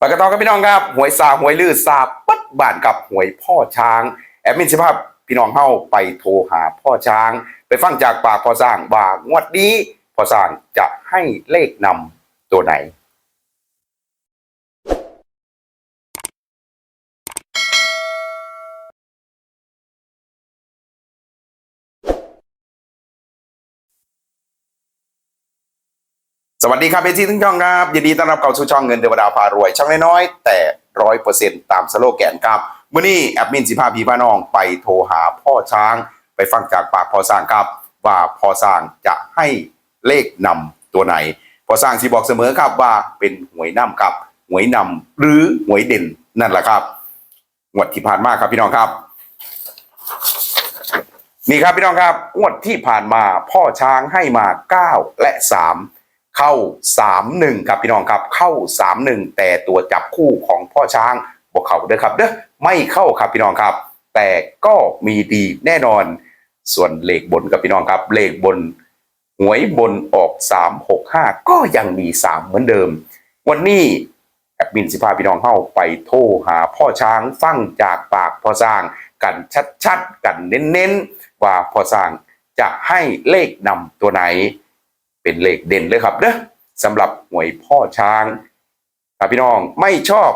ปากกระตองกับพี่น้องครับหวยซาหวยลือซาปัดบ้านกับหวยพ่อช้าง แอดมินสิภาพพี่น้องเฮาไปโทรหาพ่อช้าง ไปฟังจากปากพ่อสร้างว่างวดนี้พ่อสร้างจะให้เลขนำตัวไหน สวัสดีครับเอซีทั้งช่องครับยินดีต้อนรับเข้าสู่ช่องเงินเทวดาพารวย ช่องน้อยๆแต่ร้อยเปอร์เซ็นต์ตามสโลแกนครับมื่อนี้แอดมินสิพาพี่พาน้องไปโทรหาพ่อช้าง ไปฟังจากปากพ่อสร้างครับ ว่าพ่อสร้างจะให้เลขนำตัวไหนพ่อสร้างที่บอกเสมอครับว่าเป็นหวยนำครับหวยนำหรือหวยเด่นนั่นแหละครับงวดที่ผ่านมาครับพี่น้องครับ นี่ครับพี่น้องครับงวดที่ผ่านมาพ่อช้างให้มา 9 และ 3 เข้า 3 1ครับพี่น้องครับเข้า 3 1 แต่ตัวจับคู่ของพ่อช้างบอกเขาเด้อครับเด้อไม่เข้าครับพี่น้องครับ แต่ก็มีดีแน่นอน ส่วนเลขบนครับพี่น้องครับเลขบนหวยบนออก 3 6 5 ก็ยังมี 3 เหมือนเดิม วันนี้แอดมินสิพาพี่น้องเข้าไปโทรหาพ่อช้างฟังจากปากพ่อสร้างกันชัดๆ กันเน้นๆ ว่าพ่อสร้างจะให้เลขนำตัวไหน เป็นเลขเด่นเลยครับเด้อสำหรับหวยพ่อช้างถ้าพี่น้องไม่ชอบ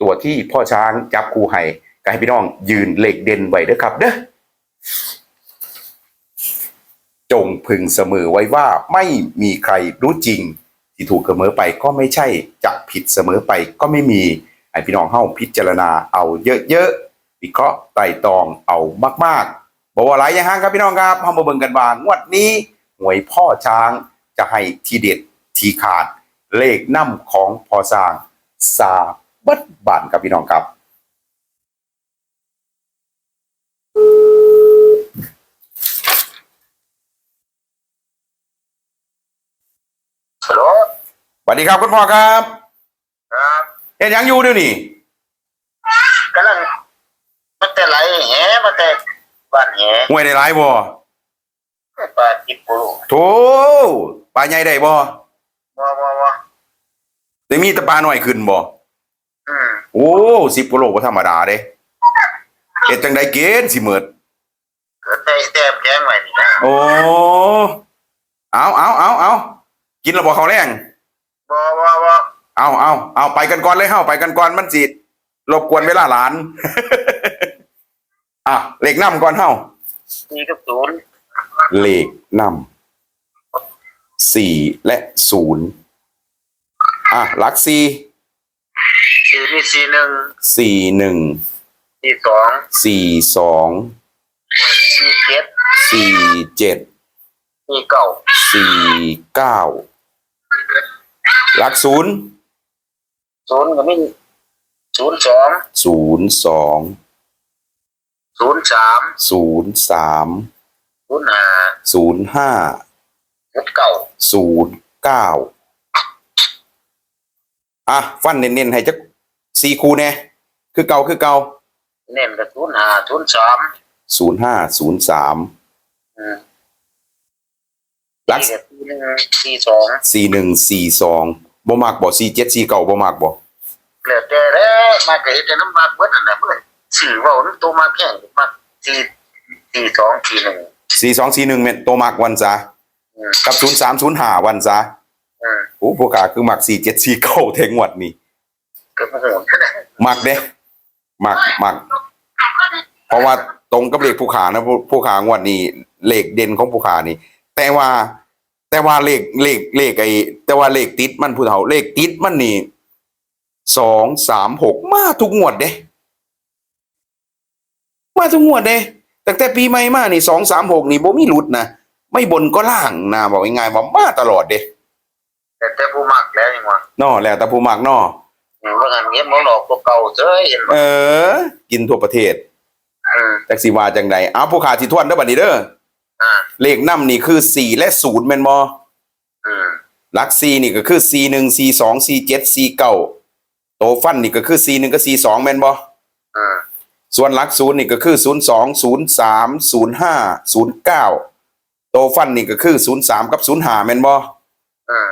ตัวที่พ่อช้างจับคู่ให้ก็ให้พี่น้องยืนเลขเด่นไว้เด้อครับเด้อจงพึงเสมอไว้ว่าไม่มีใครรู้จริง ที่ถูกเสมอไปก็ไม่ใช่จะผิดเสมอไปก็ไม่มีให้พี่น้องเข้าพิจารณาเอาเยอะๆวิเคราะห์ไต่ตองเอามากๆบอกว่าหลายอย่างครับพี่น้องครับเฮามาเบิ่งกันบ้างงวดนี้หวยพ่อช้าง จะให้ทีเด็ดทีขาดเลขนำของพอสร้างสาบัดบานครับพี่น้องครับ ฮัลโหลสวัสดีครับคุณพ่อครับครับเอ็นยังอยู่เดี๋ยวนี้กำลังมันแต่ไหลแหมันแต่บ้านแหหวยได้หลายบ่บ้านจิปูโถป ลาใหญ่ได้บ่ว้าวว้าวว้าได้มีแต่ปลาน้อยขึ้นบ่อืมโอ้สิบกิโลบ่ธรรมดาเด้เฮ็ดจังไดเกณฑ์สิเมิดเกิดแต่แต่แจ้งไว้นี่นะโอ้เอาเอาเอาเอากินแล้วบ่ข้าวแรงว้าวว้าวว้าเอาเอาเอาไปกันก่อนเลยเฮาไปกันก่อนมันสิรบกวนเวลาหลาน อะเลขนำก่อนเฮาสี่กับศูนย์เลขนำ สี่และศูนย์อะหลักสี่สี่มีสี่หนึ่งสี่หนึ่งสี่สองสี่สองสี่เจ็ดสี่เจ็ดสี่เก้าสี่เก้าหลักศูนย์ศูนย์ก็มีศูนย์สองศูนย์สองศูนย์สามศูนย์สามศูนย์ห้าศูนย์ห้า ศูนย์เก้าศูนย์เก้าอะฟันเน้นๆให้จักสี่คูแน่คือเก่าคือเก่าเน้นกับศูนย์ห้าศูนย์สามศูนย์ห้าศูนย์สามอืมลักสี่กับสี่หนึ่งสี่สองสี่หนึ่งสี่สองบ่มากบ่สี่เจ็ดสี่เก้าบ่มากบ่เหลือแต่แล้วมาเกิดแต่น้ำมันเบิดอันนั้นเมื่อสื่เว่าน้ำตัวมาแข่งมาสี่สี่สองสี่หนึ่งสี่สองสี่หนึ่งเม็ดโตมากวันซะ กับศูนย์สามศูนย์ห้าวันซะอืมโอ้พวกขาคือมักสี่เจ็ดสี่เก้าเทงวดนี่เกิดมาโหดนะมักเด้มักมัก เพราะว่าตรงกับเลขผู้ขานะผู้ผู้ขางวดนี้เลขเด่นของผู้ขานี่ แต่ว่าแต่ว่าเลขเลขเลขไอ้แต่ว่าเลขติดมันผู้เฒ่าเลขติดมันนี่สองสามหกมาทุกงวดเด้มาทุกงวดเด้ตั้งแต่ปีใหม่มานี่สองสามหกนี่บ่มีหลุดนะ ไม่บนก็ล่างนะบอกง่ายๆว่ามาตลอดเด้แต่แต่ผู้มักแล้วยังวะนอแล้วแต่ผู้มักนออืมว่างันเงี้ยมันหลอกตัวเก่าเจ้ยเห็นไหมเออ กินทั่วประเทศอืมจักสิว่าจังใดเอาผู้ขาสิทวนเด้อบัดนี้เด้ออ่าเลขนำนี่คือสี่และศูนย์แม่นบ่อืมหลักสี่นี่ก็คือสี่หนึ่งสี่สองสี่เจ็ดสี่เก้าโตฟันนี่ก็คือสี่หนึ่งกับสี่สองแม่นบ่อืมส่วนหลักศูนย์นี่ก็คือศูนย์สองศูนย์สามศูนย์ห้าศูนย์เก้า โตฟันนี่ก็คือศูนย์สามกับศูนย์ห้าแม่นบ่อืม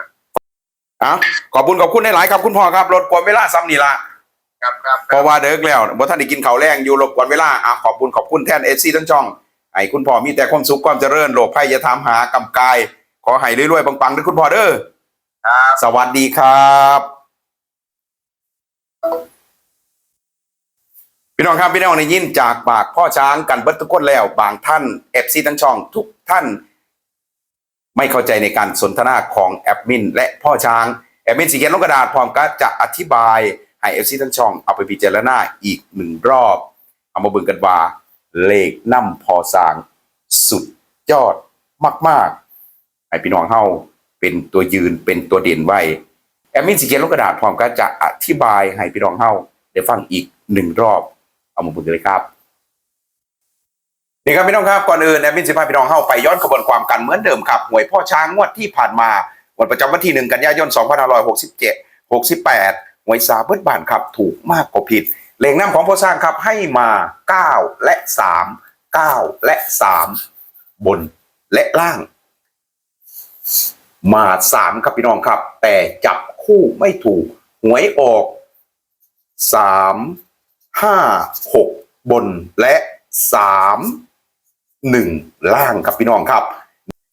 อะขอบคุณขอบคุณหลายๆครับคุณพ่อครับรถกวนเวลาซ้ำนี่ละครับครับเพราะว่าเด็กแล้วบ่ท่านได้กินข้าวแรงอยู่รบกวนเวลาอะขอบคุณขอบคุณแทนเอซีทั้งช่องให้คุณพ่อมีแต่ความสุขความเจริญโรคภัยอย่าถามหากำกาย ขอให้รวยๆปังๆด้วยคุณพ่อเด้อครับสวัสดีครับ พี่น้องครับพี่น้องในยินจากปากพ่อช้างกันเบิดทุกคนแล้ว บางท่านเอฟซีทั้งช่องทุกท่าน ไม่เข้าใจในการสนทนาของแอดมิน และพ่อช้างแอดมินสีเขียนลงกระดาษพร้อมก็จะอธิบายให้เอฟซีทั้งช่องเอาไปพิจารณาอีกหนึ่งรอบ เอามาเบิ่งกันว่า เลขน้ำพอสร้างสุดยอดมากๆให้พี่น้องเฮาเป็นตัวยืนเป็นตัวเด่นไว้แอดมินสีเขียนลงกระดาษพร้อมก็จะอธิบายให้พี่น้องเฮาได้ฟังอีกหนึ่งรอบ เอามาพูดกันเลยครับนี่ครับพี่น้องครับก่อนอื่นแอดมินสิพาพี่น้องเฮาไปย้อนกระบวนความกันเหมือนเดิมครับหวยพ่อช้างงวดที่ผ่านมาวันประจำวันที่หนึ่งกันยายน2567 68หวยซาเบิดบานครับถูกมากกว่าผิดเลงน้ำของพ่อสร้างครับให้มา9และ3 9และ3บนและล่าง มาสามครับพี่น้องครับ แต่จับคู่ไม่ถูกหวยออกสาม ห้าหกบนและสามหนึ่งล่างครับพี่น้องครับ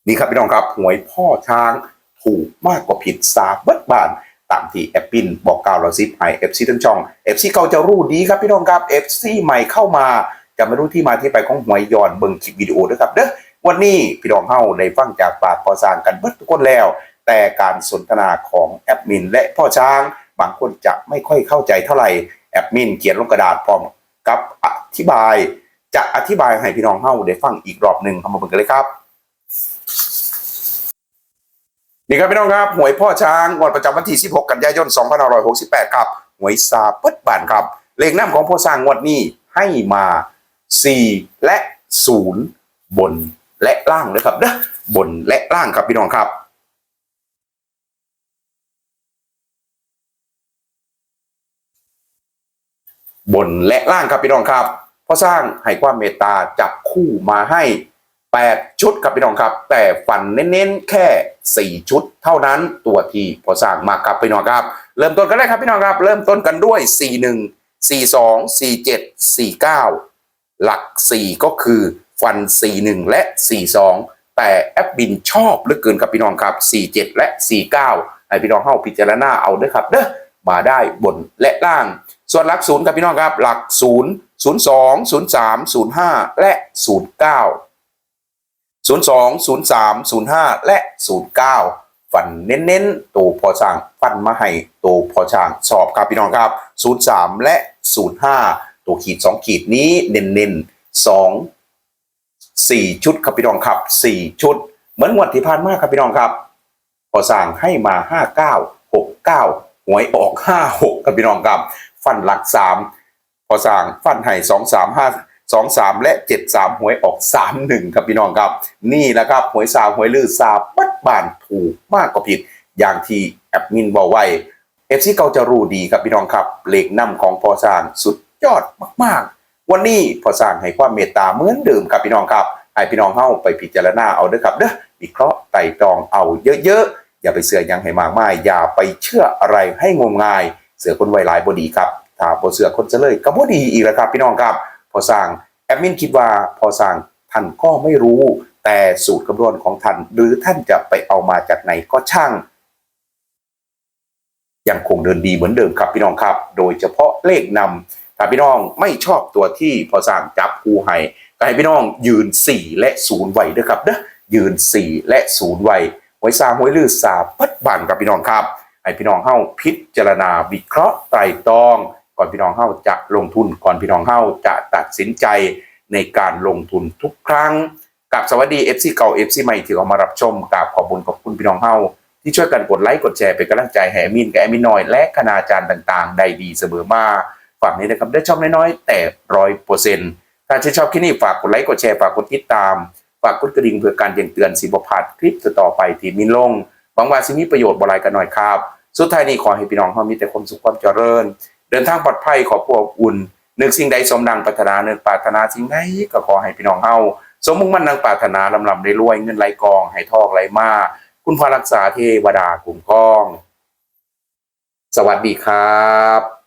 นี่ครับพี่น้องครับหวยพ่อช้างถูกมากกว่าผิดสาบดบานตามที่แอปปินบอกกล่าวเราซิปไอเอฟซีทั้งช่องเอฟซีเก่าจะรู้ดีครับพี่น้องครับเอฟซีใหม่เข้ามาจะไม่รู้ที่มาที่ไปของหวยย้อนเบิ่งคลิปวิดีโอด้วยครับเด้อวันนี้พี่น้องเฮาได้ฟังจากปากพอสางกันเบิดทุกคนแล้ว แต่การสนทนาของแอดมินและพ่อช้าง บางคนจะไม่ค่อยเข้าใจเท่าไหร่ แอดมินเขียนลงกระดาษพร้อมกับอธิบายจะอธิบายให้พี่น้องเฮาได้ฟังอีกรอบหนึ่งเอามาเบิ่งกันเลยครับนี่ครับพี่น้องครับหวยพ่อช้างงวดประจำวันที่ 16 กันยายน 2568 ครับหวยซาเปิดบานครับเลขน้ำของพ่อช้างงวดนี้ให้มา 4 และ 0 บนและล่างนะครับนะบนและล่างครับพี่น้องครับ บนและล่างครับพี่น้องครับพ่อสร้างให้ความเมตตาจับคู่มาให้ 8 ชุดครับพี่น้องครับ แต่ฝันเน้นๆแค่ 4 ชุดเท่านั้นตัวที่พ่อสร้างมาครับพี่น้องครับ เริ่มต้นกันเลยครับพี่น้องครับ เริ่มต้นกันด้วย 41 42 47 49 หลัก 4 ก็คือฟัน 41 และ 42 แต่แอปบินชอบเหลือเกินครับพี่น้องครับ 47 และ 49ให้พี่น้องเข้าพิจารณาเอาเด้อครับเด้อมาได้บนและล่าง ส่วนหลักศูนย์ครับพี่น้องครับ หลักศูนย์ศูนย์สองศูนย์สามศูนย์ห้าและศูนย์เก้าศูนย์สองศูนย์สามศูนย์ห้าและศูนย์เก้าฟันเน้นๆตัวพอช่างฟันมาให้ตัวพอช่างสอบครับพี่น้องครับศูนย์สามและศูนย์ห้าตัวขีดสองขีดนี้เน้นๆสองสี่ชุดครับพี่น้องครับสี่ชุด เหมือนงวดที่ผ่านมาครับพี่น้องครับ พอสั่งให้มาห้าเก้าหกเก้าหวยออกห้าหกครับพี่น้องครับ ฟันหลักสามพอสั่งฟันให้สองสามห้าสองสามและเจ็ดสามหวยออกสามหนึ่งครับพี่น้องครับ นี่แหละครับหวยซาหวยลือซาปัดบานถูกมากกว่าผิด อย่างที่แอดมินบอกไว้เอฟซีเกาจะรู้ดีครับพี่น้องครับเลขนำของพอสร้างสุดยอดมากๆ วันนี้พอสร้างให้ความเมตตาเหมือนเดิมครับพี่น้องครับให้พี่น้องเข้าไปพิจารณาเอาเด้อครับเด้อวิเคราะห์ไต่ตรองเอาเยอะๆอย่าไปเสือยังให้มากมายอย่าไปเชื่ออะไรให้งมงาย เสือคนไวหลายบดีครับถ้าพอเสือคนจะเลยก็บ่ดีอีกแล้วครับ พี่น้องครับพอสร้างแอดมินคิดว่าพอสร้างท่านก็ไม่รู้ แต่สูตรคำนวณของท่าน หรือท่านจะไปเอามาจากไหนก็ช่าง ยังคงเดินดีเหมือนเดิมครับพี่น้องครับ โดยเฉพาะเลขนำถ้าพี่น้องไม่ชอบตัวที่พอสร้างจับคู่ให้ก็ให้พี่น้องยืน 4 และ0ไว้ด้วยครับเด้อยืน 4 และ0ไว้ไว้ซาหวยลือซาปัดบันครับพี่น้องครับ ให้พี่น้องเฮาพิจารณาวิเคราะห์ไตรตรอง ก่อนพี่น้องเฮาจะลงทุนก่อนพี่น้องเฮาจะตัดสินใจในการลงทุนทุกครั้งกับสวัสดี FC เก่า FC ใหม่ที่เขามารับชมกับขอบคุณขอบคุณพี่น้องเฮาที่ช่วยกันกดไลค์กดแชร์เป็นกำลังใจให้แอดมินกับแอมินน้อย และคณาจารย์ต่างๆ ได้ดีเสมอมาฝากนี้นะครับได้ชอบน้อยๆ แต่ร้อยเปอร์เซ็นต์ถ้าชื่นชอบคลิปนี้ฝากกดไลค์กดแชร์ฝากกดติดตาม ฝากกดกระดิ่งเพื่อการแจ้งเตือนสิบพลาดคลิปต่อไปที่มินลงหวังว่าสิมีประโยชน์บรายกันหน่อยครับ สุดท้ายนี้ขอให้พี่น้องเฮามีแต่ความสุขความเจริญ เดินทางปลอดภัยขอพวกอุ่นนึกสิ่งใดสมดังปรารถนานึกปรารถนาสิ่งใดก็ขอให้พี่น้องเฮาสมมุ่งมั่นดังปรารถนาลำลำได้รวยเงินไหลกองให้ทองไหลมาคุณพระรักษาเทวดาคุ้มครอง สวัสดีครับ